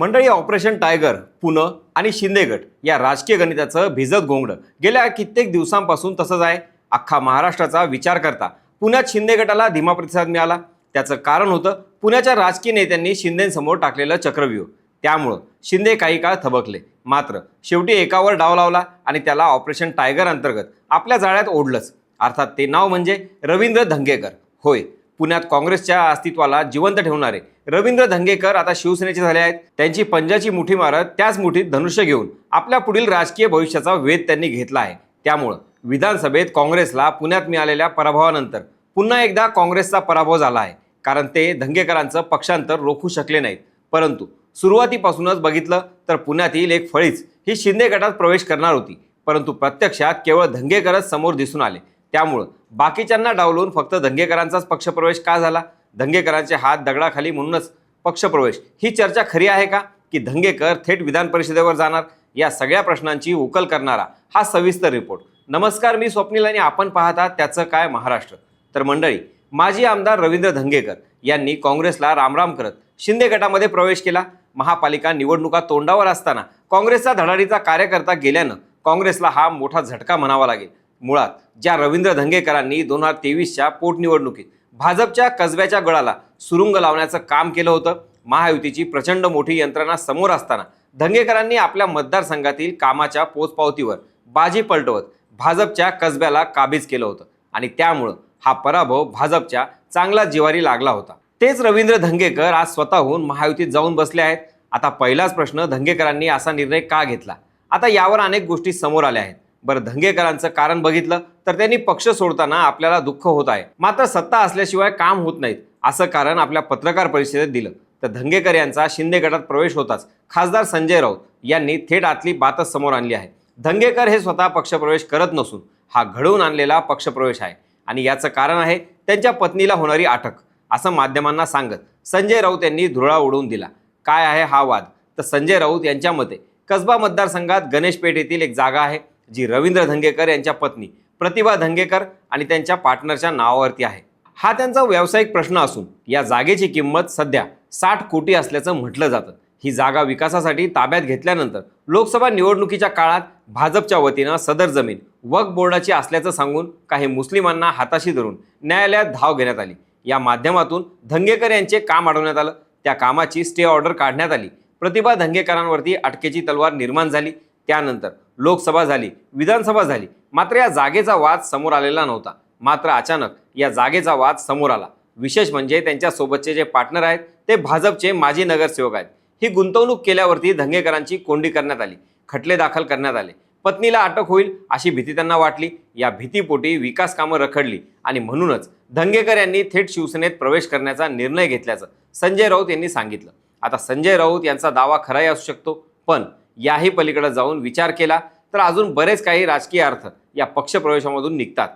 मंडळी operation tiger Pune आणि शिंदेगड या राजकीय गणिताचं भिजत घोंगडं गेल्या कित्येक दिवसांपासून तसंच आहे. अख्खा महाराष्ट्राचा विचार करता पुण्यात शिंदे गटाला धीमा प्रतिसाद मिळाला. त्याचं कारण होतं पुण्याच्या राजकीय नेत्यांनी शिंदेंसमोर टाकलेलं चक्रव्यूह. त्यामुळं शिंदे काही काळ थबकले. मात्र शेवटी एकावर डाव लावला आणि त्याला ऑपरेशन टायगर अंतर्गत आपल्या जाळ्यात ओढलंच. अर्थात ते नाव म्हणजे रवींद्र धंगेकर. होय पुण्यात काँग्रेसच्या अस्तित्वाला जिवंत ठेवणारे. रवींद्र धंगेकर आता शिवसेनेचे झाले आहेत. त्यांची पंजाची मुठी मारत त्याच मुठीत धनुष्य घेऊन आपल्या पुढील राजकीय भविष्याचा वेध त्यांनी घेतला आहे. त्यामुळं विधानसभेत काँग्रेसला पुण्यात मिळालेल्या पराभवानंतर पुन्हा एकदा काँग्रेसचा पराभव झाला आहे. कारण ते धंगेकरांचं पक्षांतर रोखू शकले नाहीत. परंतु सुरुवातीपासूनच बघितलं तर पुण्यातील एक फळीच ही शिंदे गटात प्रवेश करणार होती. परंतु प्रत्यक्षात केवळ धंगेकरच समोर दिसून आले. त्यामुळं बाकीच्यांना डावलून फक्त धंगेकरांचाच पक्षप्रवेश का झाला? धंगेकरांचे हात दगडाखाली म्हणूनच पक्षप्रवेश. ही चर्चा खरी आहे का? की धंगेकर थेट विधान परिषदेवर जाणार? या सगळ्या प्रश्नांची उकल करणारा हा सविस्तर रिपोर्ट. नमस्कार मी स्वप्नील आणि आपण पाहता त्याचं काय महाराष्ट्र. तर मंडळी माजी आमदार रवींद्र धंगेकर यांनी काँग्रेसला रामराम करत शिंदे गटामध्ये प्रवेश केला. महापालिका निवडणुका तोंडावर असताना काँग्रेसचा धडाडीचा कार्यकर्ता गेल्यानं काँग्रेसला हा मोठा झटका म्हणावा लागेल. मुळात ज्या रवींद्र धंगेकरांनी दोन हजार तेवीसच्या पोटनिवडणुकीत भाजपच्या कसब्याच्या गळाला सुरुंग लावण्याचं काम केलं होतं महायुतीची प्रचंड मोठी यंत्रणा समोर असताना धंगेकरांनी आपल्या मतदारसंघातील कामाच्या पोचपावतीवर बाजी पलटवत भाजपच्या कसब्याला काबीज केलं होतं आणि त्यामुळं हा पराभव भाजपच्या चांगला जिवारी लागला होता. तेच रवींद्र धंगेकर आज स्वतःहून महायुतीत जाऊन बसले आहेत. आता पहिलाच प्रश्न धंगेकरांनी असा निर्णय का घेतला? आता यावर अनेक गोष्टी समोर आल्या आहेत. बरं धंगेकरांचं कारण बघितलं तर त्यांनी पक्ष सोडताना आपल्याला दुःख होत आहे. मात्र सत्ता असल्याशिवाय काम होत नाहीत असं कारण आपल्या पत्रकार परिषदेत दिलं. तर धंगेकर यांचा शिंदे गटात प्रवेश होताच. खासदार संजय राऊत यांनी थेट आतली बातच समोर आणली आहे. धंगेकर हे स्वतः पक्षप्रवेश करत नसून हा घडवून आणलेला पक्षप्रवेश आहे. आणि याचं कारण आहे त्यांच्या पत्नीला होणारी अटक असं माध्यमांना सांगत संजय राऊत यांनी धुळा उडवून दिला. काय आहे हा वाद? तर संजय राऊत यांच्या मते कसबा मतदारसंघात गणेशपेठ येथील एक जागा आहे. जी रवींद्र धंगेकर यांच्या पत्नी प्रतिभा धंगेकर आणि त्यांच्या पार्टनरच्या नावावरती आहे. हा त्यांचा व्यावसायिक प्रश्न असून या जागेची किंमत सध्या साठ कोटी असल्याचं म्हटलं जातं. ही जागा विकासासाठी ताब्यात घेतल्यानंतर लोकसभा निवडणुकीच्या काळात भाजपच्या वतीनं सदर जमीन वक्फ बोर्डाची असल्याचं सांगून काही मुस्लिमांना हाताशी धरून न्यायालयात धाव घेण्यात आली. या माध्यमातून धंगेकर यांचे काम अडवण्यात आलं. त्या कामाची स्टे ऑर्डर काढण्यात आली. प्रतिभा धंगेकरांवरती अटकेची तलवार निर्माण झाली. त्यानंतर लोकसभा झाली विधानसभा झाली. मात्र या जागेचा वाद समोर आलेला नव्हता. मात्र अचानक या जागेचा वाद समोर आला. विशेष म्हणजे त्यांच्यासोबतचे जे पार्टनर आहेत ते भाजपचे माजी नगरसेवक आहेत. ही गुंतवणूक केल्यावरती धंगेकरांची कोंडी करण्यात आली. खटले दाखल करण्यात आले. पत्नीला अटक होईल अशी भीती त्यांना वाटली. या भीतीपोटी विकास कामं रखडली आणि म्हणूनच धंगेकर यांनी थेट शिवसेनेत प्रवेश करण्याचा निर्णय घेतल्याचं संजय राऊत यांनी सांगितलं. आता संजय राऊत यांचा दावा खराही असू शकतो पण याही पलीकडे जाऊन विचार केला तर अजून बरेच काही राजकीय अर्थ या पक्षप्रवेशामधून निघतात.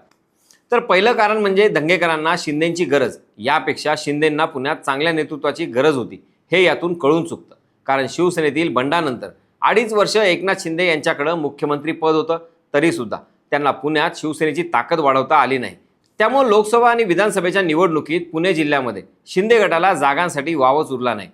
तर पहिलं कारण म्हणजे दंगेकरांना शिंदेची गरज. यापेक्षा शिंदेंना पुण्यात चांगल्या नेतृत्वाची गरज होती. हे यातून कळून चुकतं. कारण शिवसेनेतील बंडानंतर अडीच वर्ष एकनाथ शिंदे यांच्याकडं मुख्यमंत्री पद होतं तरीसुद्धा त्यांना पुण्यात शिवसेनेची ताकद वाढवता आली नाही. त्यामुळे लोकसभा आणि विधानसभेच्या निवडणुकीत पुणे जिल्ह्यामध्ये शिंदे गटाला जागांसाठी वावच उरला नाही.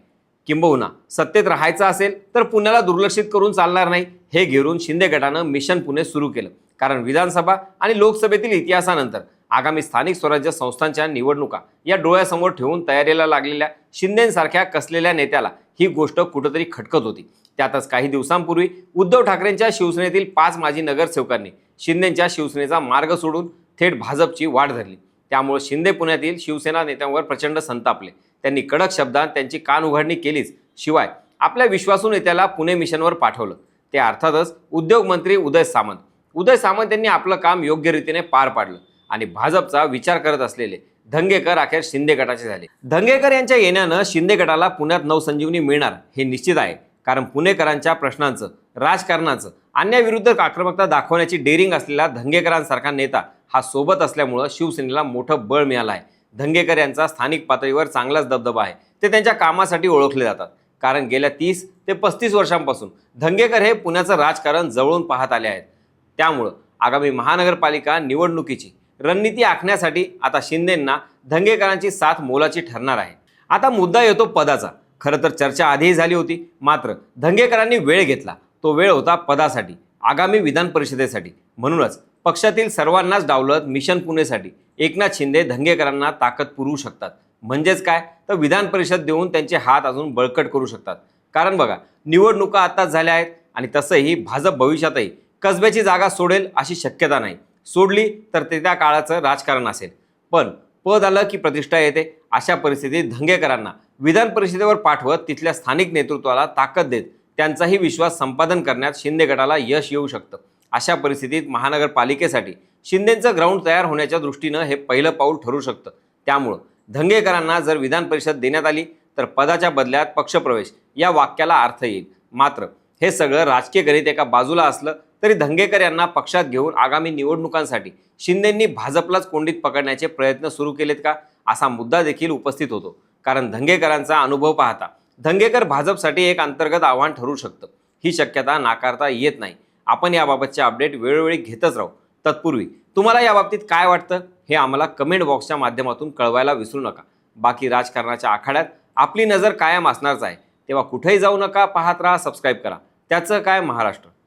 किंबहुना सत्तेत राहायचं असेल तर पुण्याला दुर्लक्षित करून चालणार नाही. हे घेरून शिंदे गटानं मिशन पुणे सुरू केलं. कारण विधानसभा आणि लोकसभेतील इतिहासानंतर आगामी स्थानिक स्वराज्य संस्थांच्या निवडणुका या डोळ्यासमोर ठेवून तयारीला लागलेल्या शिंदेसारख्या कसलेल्या नेत्याला ही गोष्ट कुठंतरी खटकत होती. त्यातच काही दिवसांपूर्वी उद्धव ठाकरेंच्या शिवसेनेतील पाच माजी नगरसेवकांनी शिंदेच्या शिवसेनेचा मार्ग सोडून थेट भाजपची वाढ धरली. त्यामुळे शिंदे पुण्यातील शिवसेना नेत्यांवर प्रचंड संतापले त्यांनी कडक शब्दात त्यांची कान उघडणी केलीच. शिवाय आपल्या विश्वासू नेत्याला पुणे मिशनवर पाठवलं. ते अर्थातच उद्योगमंत्री उदय सामंत. उदय सामंत यांनी आपलं काम योग्य रीतीने पार पाडलं आणि भाजपचा विचार करत असलेले धंगेकर अखेर शिंदे गटाचे झाले. धंगेकर यांच्या येण्यानं शिंदे गटाला पुण्यात नवसंजीवनी मिळणार हे निश्चित आहे. कारण पुणेकरांच्या प्रश्नांचं राजकारणाचं अन्याविरुद्ध आक्रमकता दाखवण्याची डेरिंग असलेला धंगेकरांसारखा नेता हा सोबत असल्यामुळं शिवसेनेला मोठं बळ मिळालं आहे. धंगेकर यांचा स्थानिक पातळीवर चांगलाच दबदबा आहे. ते त्यांच्या कामासाठी ओळखले जातात. कारण गेल्या तीस ते पस्तीस वर्षांपासून धंगेकर हे पुण्याचं राजकारण जवळून पाहत आले आहेत. त्यामुळं आगामी महानगरपालिका निवडणुकीची रणनीती आखण्यासाठी आता शिंदेंना धंगेकरांची साथ मोलाची ठरणार आहे. आता मुद्दा येतो पदाचा. खरं तर चर्चा आधीही झाली होती. मात्र धंगेकरांनी वेळ घेतला. तो वेळ होता पदासाठी. आगामी विधान परिषदेसाठी म्हणूनच पक्षातील सर्वांनाच डावलत मिशन पुणेसाठी एकनाथ शिंदे धंगेकरांना ताकद पुरवू शकतात. म्हणजेच काय? तर विधान परिषद देऊन त्यांचे हात अजून बळकट करू शकतात. कारण बघा निवडणुका आत्ताच झाल्या आहेत आणि तसंही भाजप भविष्यातही कसब्याची जागा सोडेल अशी शक्यता नाही. सोडली तर ते त्या काळाचं राजकारण असेल. पण पद आलं की प्रतिष्ठा येते. अशा परिस्थितीत धंगेकरांना विधान परिषदेवर पाठवत तिथल्या स्थानिक नेतृत्वाला ताकद देत त्यांचाही विश्वास संपादन करण्यात शिंदे गटाला यश येऊ शकतं. अशा परिस्थितीत महानगरपालिकेसाठी शिंदेचं ग्राउंड तयार होण्याच्या दृष्टीनं हे पहिलं पाऊल ठरू शकतं. त्यामुळं धंगेकरांना जर विधान परिषद देण्यात आली तर पदाच्या बदल्यात पक्षप्रवेश या वाक्याला अर्थ येईल. मात्र हे सगळं राजकीय गणित एका बाजूला असलं तरी धंगेकर यांना पक्षात घेऊन आगामी निवडणुकांसाठी शिंदेंनी भाजपलाच कोंडीत पकडण्याचे प्रयत्न सुरू केलेत का? असा मुद्दा देखील उपस्थित होतो. कारण धंगेकरांचा अनुभव पाहता धंगेकर भाजपसाठी एक अंतर्गत आव्हान ठरू शकतं. ही शक्यता नाकारता येत नाही. आपण याबाबतचे अपडेट वेळोवेळी घेतच राहू. तत्पूर्वी तुम्हाला याबाबतीत काय वाटतं? हे आम्हाला कमेंट बॉक्सच्या माध्यमातून कळवायला विसरू नका. बाकी राजकारणाच्या आखाड्यात आपली नजर कायम असणारच आहे. तेव्हा कुठेही जाऊ नका पाहत राहा सबस्क्राईब करा. त्याचं काय महाराष्ट्र?